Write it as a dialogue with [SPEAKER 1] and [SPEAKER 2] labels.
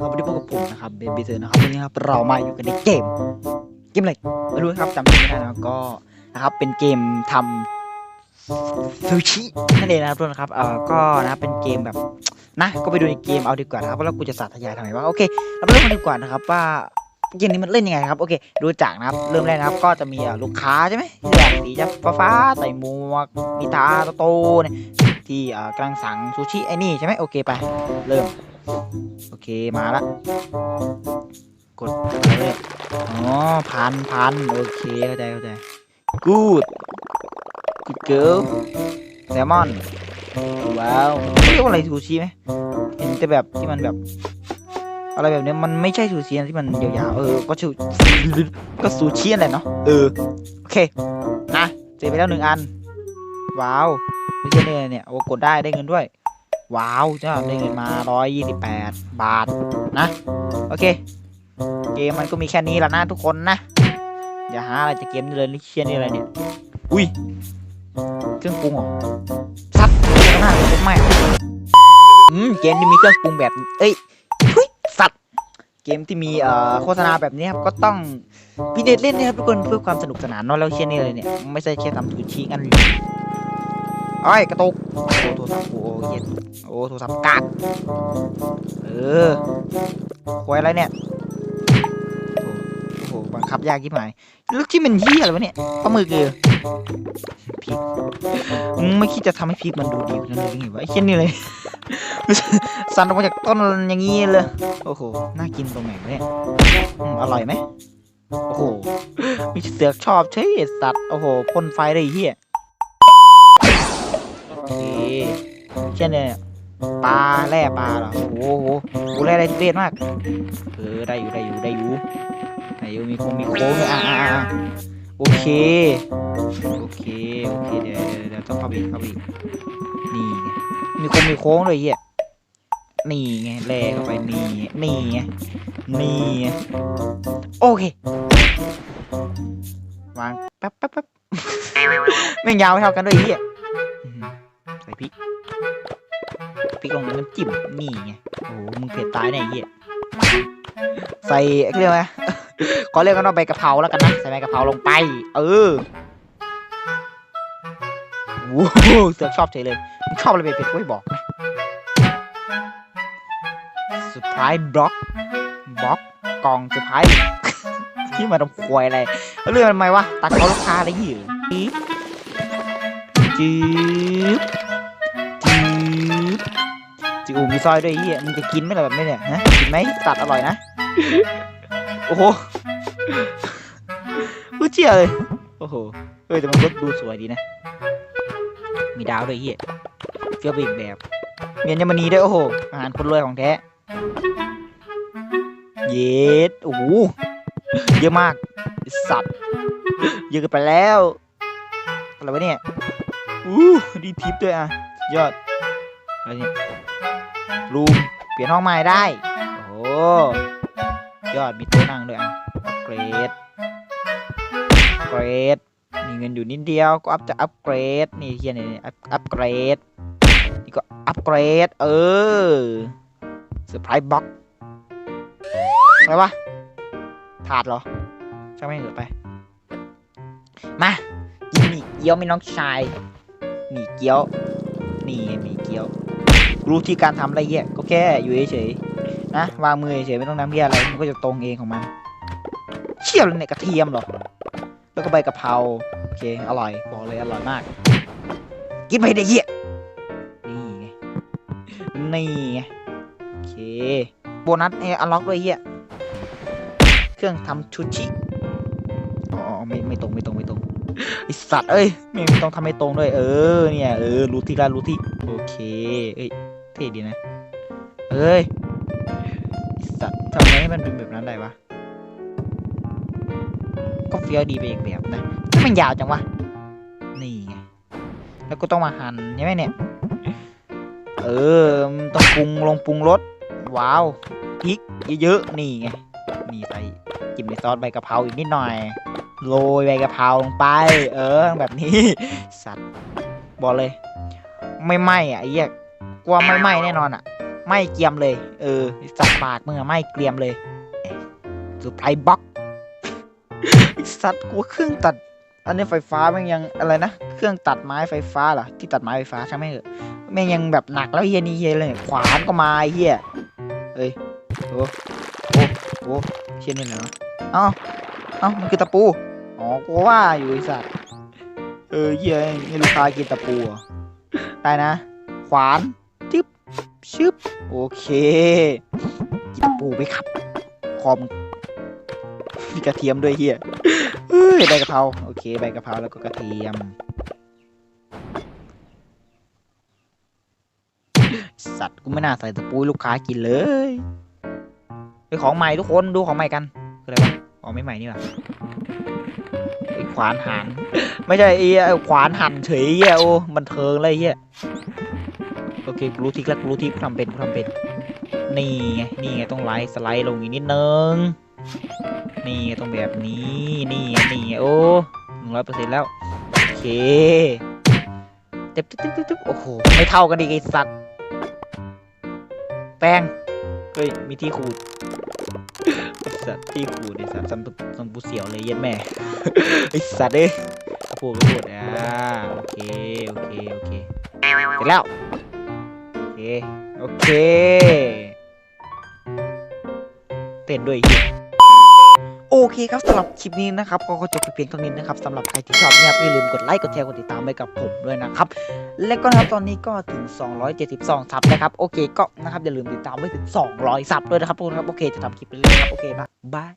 [SPEAKER 1] ครับวันนี้พบกับผมนะครับเบบี้เซอร์นะครับวันนี้ครับเรามาอยู่กันในเกม เกมอะไรไม่รู้ครับจำชื่อไม่ได้นะครับก็นะครับเป็นเกมทำซูชินั่นเองนะครับทุกคนครับเอ่อก็นะครับเป็นเกมแบบนะก็ไปดูในเกมเอาดีกว่านะครับแล้วกูจะสาธยายทำไมวะโอเคเราไปเริ่มกันดีกว่านะครับว่าเกมนี้มันเล่นยังไงครับโอเคดูจากนะครับเริ่มแรกนะครับก็จะมีลูกค้าใช่ไหมแบบสีจะฟ้าใส่หมวกมีตาโตๆเนี่ยที่กำลังสั่งซูชิไอ้นี่ใช่ไหมโอเคไปเริ่ม โอเคมาละ กดเลยอ๋อพันพันโอเคเข้าใจเข้าใจ good good girl แซลมอนว้าวเรียกว่าอะไรซูชิไหมเห็นแต่แบบที่มันแบบ อะไรแบบนี้มันไม่ใช่ซูชินที่มันยาวๆเออก็ชูก็ซูชินั่นแหละเนาะเออโอเคนะเสร็จไปแล้วหนึ่งอัน ว้าวไม่ใช่เนี่ยเนี่ยโอ้กดได้ได้เงินด้วย ว้าวจ้าได้เงินมา 128 บาทนะ โอเค เกมมันก็มีแค่นี้แล้วนะทุกคนนะ อย่าหาอะไรจะเกมนี่เลยนี่เชียนี่อะไรเนี่ย อุ้ย เครื่องปรุงเหรอซัดข้างหน้าเลยไม่อืมเกมที่มีเครื่องปรุงแบบ เอ้ยทุยสัตว์เกมที่มีเอ่อโฆษณาแบบนี้ครับก็ต้องพี่เดชเล่นนะครับทุกคนเพื่อความสนุกสนานเนาะแล้วเชียนี่เลยเนี่ย ไม่ใช่แค่ทำทูชิงัน เอ้ยกระตุกโอ้โทรศัพท์กูโอ้เย็นโอ้โทรศัพท์กากเออควยอะไรเนี่ยโอ้โหบังคับยากยิ่งไหมลูกที่มันเหี้ยอะไรวะเนี่ยปลาหมึกเออพริกไม่คิดจะทำให้พริกมันดูดีกว่านั้นเลยหรือไงวะไอ้เช่นนี่เลย สั่นออกมาจากต้นอย่างงี้เลย โอ้โห น่ากินตรงไหนวะเนี่ยอืมอร่อยไหมโอ้โหมีเสือกชอบใช่สัตว์ โอ้โหพ่นไฟไอ้เหี้ย โอเคเช่นเนี่ยปลาแร่ปลาเหรอโอ้โหกูแร่ได้ทุเรศมากเออได้อยู่ได้อยู่ได้อยู่ได้อยู่มีโค้งมีโค้งด้วยอ่าโอเคโอเคโอเคเดี๋ยวเดี๋ยวต้องเข้าไปอีกเข้าไปอีกนี่ไงมีโค้งมีโค้งด้วยเหี้ยนี่ไงแร่เข้าไปนี่นี่ไงนี่ไงโอเควางแป๊บแป๊บแป๊บแม่ยาวไม่เท่ากันด้วยเหี้ย พริกพริกลงน้ำจิ้มนี่ไงโอ้มึงเผ็ดตายแน่เหี้ยใส่เรียกว่าขอเรียกกันว่าใบกะเพราแล้วกันนะใส่ใบกะเพราลงไป เออว้วเสือกชอบเฉยเลยมึงชอบอะไรเผ็ดๆก็ไม่บอกนะสุดท้ายบล็อกบล็อกกล่องสุดท้ายที่มาทำควยอะไรแล้วเรื่องทำไมวะตัดเขาลูกค้าอะไรหี้ยจืบจืบ จืบมีซอยด้วยไอ้เฮียมึงจะกินไหมล่ะแบบนี้เนี่ยฮะกินไหมตัดอร่อยนะ โอ้โหกูเจียเลย โอ้โหเอ้ยแต่มันก็ดูสวยดีนะ มีดาวด้วยไอ้เฮียเฟี้ยวไปอีกแบบเมียนยมณีด้วยโอ้โห อาหารคนรวยของแท้ เย็ดโอ้โห เยอะมากไอ้สัตว์ เยอะเกินไปแล้ว อะไรวะเนี่ย อู้ดีทิปด้วยอะสุดยอดอะไรเนี่ย รูมเปลี่ยนห้องใหม่ได้ โอ้โหยอดมีโต๊ะนั่งด้วยอะอัปเกรดอัปเกรดมีเงินอยู่นิดเดียวก็อัพจะอัปเกรดนี่เฮียนี่อัพอัปเกรดนี่ก็อัปเกรดเออเซอร์ไพรส์บ็อกอะไรวะถาดเหรอช่างไม่งเถอไป มากินหมี่เกี๊ยวไม่น้องชายหมี่เกี๊ยวนี่หมี่เกี๊ยว รู้ที่การทำอะไรเงี้ยก็แค่อยู่เฉยๆนะวางมือเฉยๆไม่ต้องน้ำเพี้ยอะไรมันก็จะตรงเองของมัน เชี่ยวเลยเนี่ยกระเทียมหรอแล้วก็ใบกะเพราโอเคอร่อยบอกเลยอร่อยมาก กินไปเด็กเหี้ยนี่ไงนี่ไงโอเคโบนัสเออล็อกด้วยเหี้ยเครื่องทำชูชิอ๋อไม่ไม่ตรงไม่ตรงไม่ตรงไอสัตว์เอ้ยไม่ไม่ต้องทำให้ตรงด้วย เออ เนี่ย เออ รู้ที่ละรู้ที่ โอเค เอ้ย เท่ดีนะเอ้ยสัตว์ทำไมให้มันเป็นแบบนั้นได้วะก็เฟี้ยวดีไปอีกแบบนะมันยาวจังวะนี่ไงแล้วก็ต้องมาหั่นใช่ไหมเนี่ยเออต้องปรุงลงปรุงรสว้าวพริกเยอะๆนี่ไงนี่ใส่จิ้มในซอสใบกะเพราอีกนิดหน่อยโรยใบกะเพราลงไป เออแบบนี้ สัตว์บอกเลย ไม่ไหมอะไอ้เหี้ย กลัวไม่ไหมแน่นอนอะ ไม่เกรียมเลย เออไอ้สัตว์ปากมึงอะไม่เกรียมเลยสุดไพรบล็อกไอ้สัตว์กูเครื่องตัด อันนี้ไฟฟ้าแม่งยังอะไรนะเครื่องตัดไม้ไฟฟ้าเหรอที่ตัดไม้ไฟฟ้าใช่ไหมงเหอะแม่งยังแบบหนักแล้วเฮียนี่เฮียเลยขวานก็มาไอ้เฮียเอ้ยโอ้โอ้โอ้เชี่ยนี่เหรอเอ้าเอ้ามันคือตะปูอ๋อกูว่าอยู่ไอ้สัตว์เออเฮียนี่ลูกค้ากินตะปูเหรอได้นะ ขวานจึ๊บ ชึบโอเคกินปูไปครับคอมมีกระเทียมด้วยเฮียเอ้ยใบกะเพราโอเคใบกะเพราแล้วก็กระเทียม สัตว์กูไม่น่าใส่ตะปูลูกค้ากินเลยไปของใหม่ทุกคนดูของใหม่กันคืออะไรวะของไม่ใหม่นี่หว่าไอขวานหันไม่ใช่ไอขวานหันเฉยเหี้ยโอ้บันเทิงเลยเหี้ย โอเคกูรู้ทิกแล้วกูรู้ทิกทำเป็นทำเป็น นี่ไง นี่ไงต้องไลด์สไลด์ลงอีกนิดนึง นี่ไงต้องแบบนี้ นี่ไงนี่ไงโอ้หนึ่งร้อยเปอร์เซ็นต์แล้ว โอเคเจ็บจิ๊บจิ๊บจิ๊บโอ้โห ไม่เท่ากันดีไอสัตว์ แป้ง เฮ้ย มีที่ขูดไอสัตว์ที่ขูดไอสัตว์ซัมซัมปุเสียวเลยเย็นแม่ไอสัตว์เอ้ยพูดพูดอ่าโอเค โอเค โอเคเสร็จแล้ว โอเค เต้นด้วยโอเคครับสำหรับคลิปนี้นะครับก็จบไปเพียงเท่านี้นะครับสำหรับใครที่ชอบเนี่ยอย่าลืมกดไลค์กดแชร์กดติดตามไปกับผมด้วยนะครับ และก็นะครับตอนนี้ก็ถึง 272ซับนะครับโอเคก็นะครับอย่าลืมติดตามไว้ถึง 200ซับด้วยนะครับทุกคนครับโอเคจะทำคลิปไปเรื่อยครับโอเคบ๊ายบาย